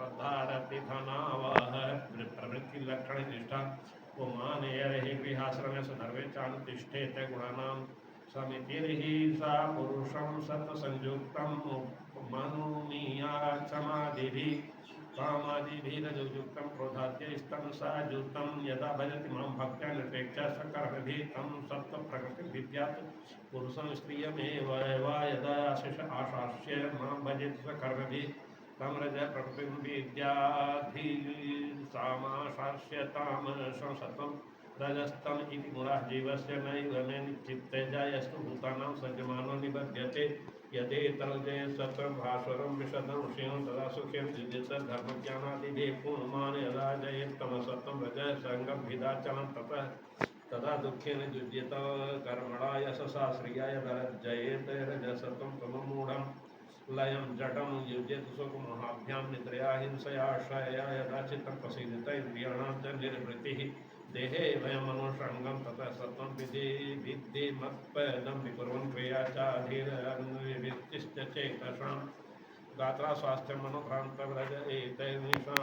श्रद्धारति धनावह प्रवृत्ति लक्षण निष्ठा पुमानेय हि गृहाश्रमे सधर्मे चानुतिष्ठेत गुणानां। समितिर्हि सा पुरुषं सतसंयुक्तं मनुनीया समाधिभिः कामादिभिरजुयुक्तं क्रोधाद्यैस्तं सा युक्तं यदा भजति माँ भक्त्या निरपेक्षा सकर्मभिः तं सत्त्वप्रकृतिविद्यात् पुरुषं स्त्रियमेव यदा आशिष आशास्य माँ भजेत् सकर्मभिः। तं रज प्रकृतिं विद्याधि सामाशास्य तामसं सत्त्वं रजस्तम इति गुणाः जीवस्य नैव न चित्ते जायस्तु भूतानां सज्जमानो निबध्यते। यदेतरजय सत्वं भास्वरं विशदं ऋषिं तदा सुखेन युज्यत धर्मज्ञानादिभिः पुण्यमान यदा जयेत्तमसत्त्वं रजः सङ्गं भिदाचलं ततः। तदा दुःखेन युज्यत कर्मणा यशसा श्रियाय रजसत्वं लयं जटं युज्यत सुखमहाभ्यां निद्रया हिंसया शयया यदा चित्तं प्रसीदित इन्द्रियाणां च निर्वृत्तिः देहे वयमनुषङ्गं ततः सत्त्वं विधि विद्धि मत्पदं विकुर्वन् क्रिया चाधिरन्वित्तिश्च चेतसां। गात्रा स्वास्थ्यं मनोभ्रान्तव्रज एतैर्निशां